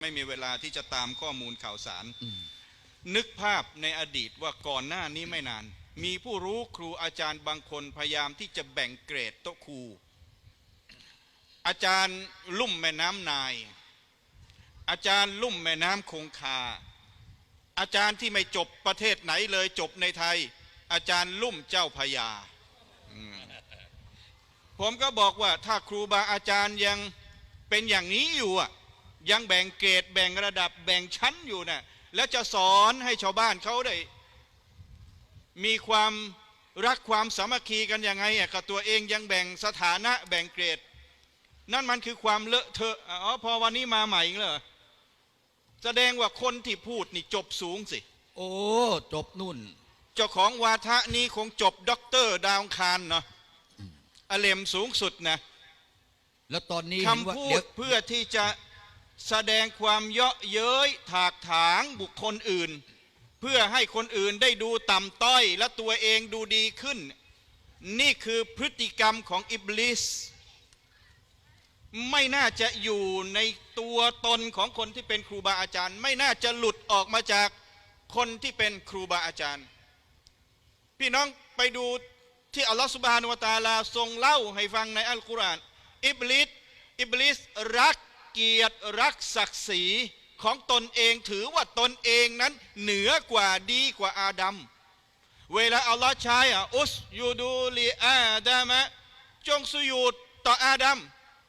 ไม่มีเวลาที่จะตามข้อมูลข่าวสาร นึกภาพในอดีตว่าก่อนหน้านี้ไม่นาน มีผู้รู้ครูอาจารย์บางคนพยายามที่จะแบ่งเกรดโต๊ะครู อาจารย์ลุ่มแม่น้ำนาย อาจารย์ลุ่มแม่น้ำคงคา อาจารย์ที่ไม่จบประเทศไหนเลยจบในไทย อาจารย์ลุ่มเจ้าพระยาอืมผมก็บอกว่าถ้าครูบาอาจารย์ยังเป็นอย่างนี้อยู่อะ ยังแบ่งเกรดแบ่งระดับแบ่งชั้นอยู่นะ่ะแล้วจะสอนให้ชาวบ้านเขาได้ มีความรักความสามัคคีกันยังไงอะกับตัวเองยังแบ่งสถานะแบ่งเกรด นั่นมันคือความเลอะเทอะอ๋อพอวันนี้มาใหม่อีกเลยแสดงว่าคนที่พูดนี่จบสูงสิ โอ้จบนุ่น เจ้าของวาทะนี้คงจบด็อกเตอร์ดาวอังคารเนาะอเลมสูงสุดนะแล้วตอนนี้เห็นว่าคำพูเดี๋ดยวเพื่อที่จะ แสดงความเยาะเย้ยถากถางบุคคลอื่น เพื่อให้คนอื่นได้ดูต่ำต้อย และตัวเองดูดีขึ้น นี่คือพฤติกรรมของอิบลิสไม่น่าจะอยู่ในตัวตนของคนที่เป็นครูบาอาจารย์ ไม่น่าจะหลุดออกมาจากคนที่เป็นครูบาอาจารย์ พี่น้องไปดูที่อัลลอฮฺสุบฮานุวะตาลาทรงเล่าให้ฟังในอัลกุรอานอิบลิสอิบลิสรัก เกียรติรักศักดิ์ศรีของตนเองถือว่าตนเองนั้นเหนือกว่าดีกว่าอาดัมเวลาอัลลอฮ์ใช้อะอุสยูดูลีอาดามะจงสุยูดต่ออาดัม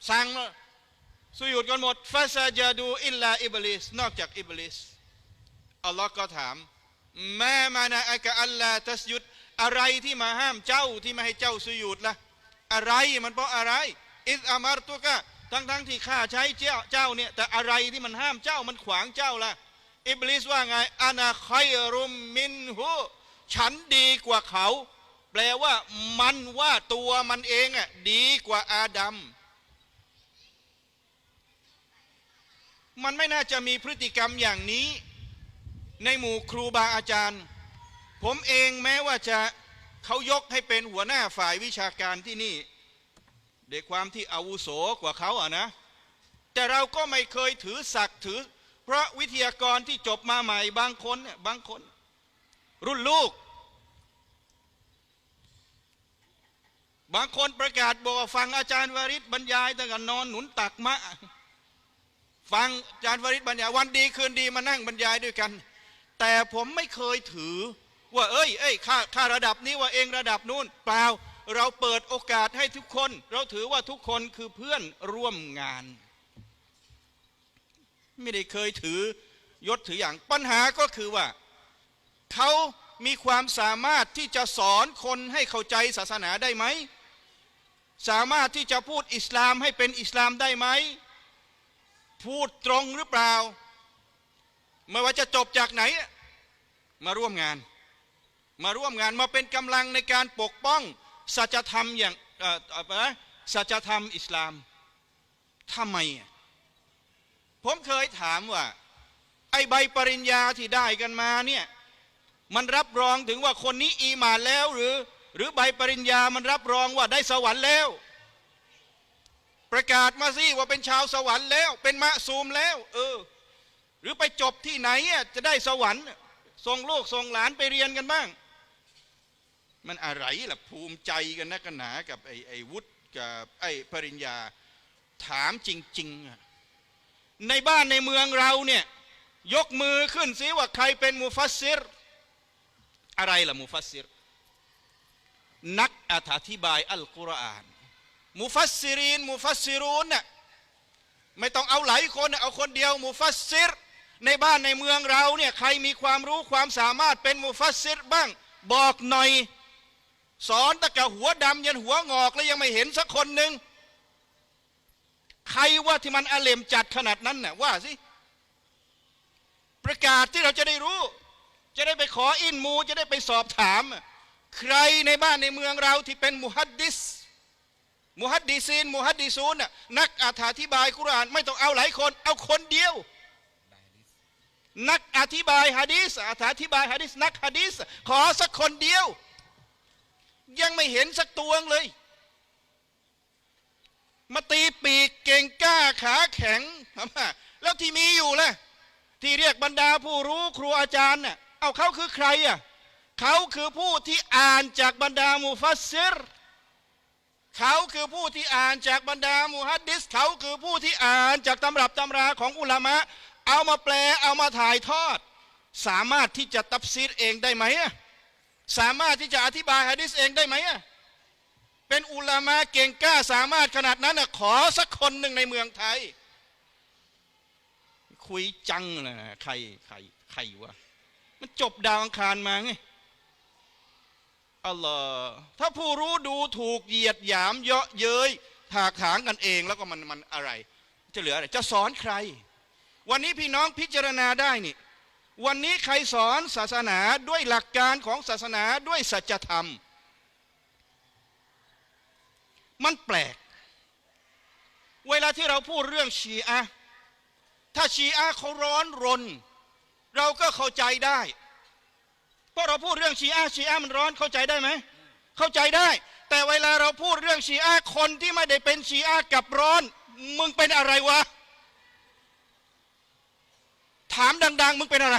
สั่งสุยูดกันหมดฟาซาจาดูอิลลาอิบลิสนอกจากอิบลิสอัลลอฮ์ก็ถามแม่มานะอักะอัลลาตัสยุดอะไรที่มาห้ามเจ้าที่ไม่ให้เจ้าสุยูดล่ะอะไรมันเพราะอะไรอิสอามารตุกะ ทั้งทั้งๆที่ข้าใช้เจ้าเจ้าเนี่ยแต่อะไรที่มันห้ามเจ้ามันขวางเจ้าล่ะอิบลิสว่าไงอานาคอยรุมมินหูฉันดีกว่าเขา แปลว่ามันว่าตัวมันเองอะดีกว่าอาดัมมันไม่น่าจะมีพฤติกรรมอย่างนี้ ในหมู่ครูบาอาจารย์ ผมเองแม้ว่าจะเขายกให้เป็นหัวหน้าฝ่ายวิชาการที่นี่ ด้วยความที่อาวุโสกว่าเขาอะนะ แต่เราก็ไม่เคยถือศักดิ์ถือ เพราะวิทยากรที่จบมาใหม่บางคนเนี่ยบางคน รุ่นลูก บางคนประกาศบอกฟังอาจารย์วริศบรรยายตั้งแต่นอนหนุนตักมะ ฟังอาจารย์วริศบรรยายวันดีคืนดีมานั่งบรรยายด้วยกัน แต่ผมไม่เคยถือว่าเอ้ยเอ้ยข้าข้าระดับนี้ว่าเองระดับนู้นเปล่า เราเปิดโอกาสให้ทุกคน เราถือว่าทุกคนคือเพื่อนร่วมงาน ไม่ได้เคยถือยศถืออย่างปัญหาก็คือว่า เขามีความสามารถที่จะสอนคนให้เข้าใจศาสนาได้ไหม สามารถที่จะพูดอิสลามให้เป็นอิสลามได้ไหม พูดตรงหรือเปล่า ไม่ว่าจะจบจากไหน มาร่วมงาน มาร่วมงานมาเป็นกำลังในการปกป้อง สัจธรรมอย่างอะไรสัจธรรมอิสลามทำไม ผมเคยถามว่า ไอใบปริญญาที่ได้กันมาเนี่ยมันรับรองถึงว่าคนนี้อีมานแล้วหรือ หรือใบปริญญามันรับรองว่าได้สวรรค์แล้ว ประกาศมาสิว่าเป็นชาวสวรรค์แล้ว เป็นมะซูมแล้ว เออ หรือไปจบที่ไหนจะได้สวรรค์ส่งลูกส่งหลานไปเรียนกันบ้าง มันอะไรล่ะภูมิใจกันนักกันหนากับไอ้ไอ้วุฒิกับไอ้ปริญญาถามจริงๆ ในบ้านในเมืองเราเนี่ยยกมือขึ้นสิว่าใครเป็นมุฟัสซิร อะไรล่ะมุฟัสซิร นักอธิบายอัลกุรอานมุฟัสซิรีนมุฟัสซิรูนน่ะไม่ต้องเอาหลายคนเอาคนเดียวมุฟัสซิร ในบ้านในเมืองเราเนี่ยใครมีความรู้ความสามารถเป็นมุฟัสซิรบ้างบอกหน่อย สอนตะกะหัวดำยันหัวงอกแล้วยังไม่เห็นสักคนหนึ่งใครว่าที่มันอาเลมจัดขนาดนั้นน่ะว่าสิประกาศที่เราจะได้รู้ จะได้ไปขออินมูจะได้ไปสอบถาม ใครในบ้านในเมืองเราที่เป็นมุฮัดดิสมุฮัดดิซีนมุฮัดดิซูนนักอธิบายกุรานไม่ต้องเอาหลายคน เอาคนเดียว นักอธิบายฮะดีสอธิบายฮะดีสนักฮะดีสขอสักคนเดียว ยังไม่เห็นสักตัวเลย มาตีปีกเก่งกล้าขาแข็งแล้วที่มีอยู่ล่ะที่เรียกบรรดาผู้รู้ครูอาจารย์น่ะเอาเขาคือใครอะเขาคือผู้ที่อ่านจากบรรดามุฟัสซิรเขาคือผู้ที่อ่านจากบรรดามุฮัดดิสเขาคือผู้ที่อ่านจากตำรับตำราของอุลามะ เอามาแปลเอามาถ่ายทอด สามารถที่จะตับซีดเองได้ไหมอะ สามารถที่จะอธิบายฮะดิษเองได้ไหมอะเป็นอุลามะเก่งกล้าสามารถขนาดนั้นอะขอสักคนหนึ่งในเมืองไทย คุยจังเลยนะใครใครใครวะมันจบดาวอังคารมาไงอัลลอฮ์ถ้าผู้รู้ดูถูกเหยียดหยามเยาะเย้ยถากถางกันเองแล้วก็มันมันอะไร จะเหลืออะไร จะสอนใคร วันนี้พี่น้องพิจารณาได้นี่ วันนี้ใครสอนศาสนาด้วยหลักการของศาสนาด้วยสัจธรรม มันแปลก เวลาที่เราพูดเรื่องชีอะถ้าชีอะเขาร้อนรน เราก็เข้าใจได้เพราะเราพูดเรื่องชีอะชีอะมันร้อนเข้าใจได้ไหมเข้าใจได้ แต่เวลาเราพูดเรื่องชีอะคนที่ไม่ได้เป็นชีอะกับร้อน มึงเป็นอะไรวะ ถามดัง ๆ มึงเป็นอะไร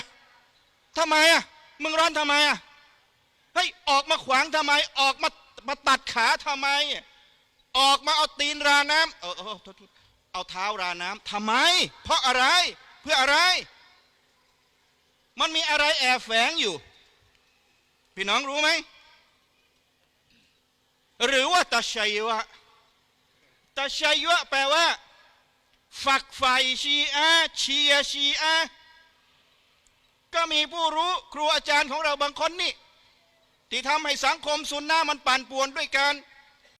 ทำไมอะมึงร้อนทำไมอะเฮ้ยออกมาขวางทำไม ออกมามาตัดขาทำไม ออกมาเอาตีนราน้ำเออเออโทษทษเอาเท้าราน้ำทำไม เพราะอะไรเพื่ออะไร มันมีอะไรแอบแฝงอยู่ พี่น้องรู้ไหมหรือว่าตาชัยวะตาชัยวะแปลว่า ฝักใฝ่ชีอะห์เชียร์ชีอะห์ ก็มีผู้รู้ครูอาจารย์ของเราบางคนนี่ ที่ทำให้สังคมสุนนะมันปั่นป่วนด้วยการ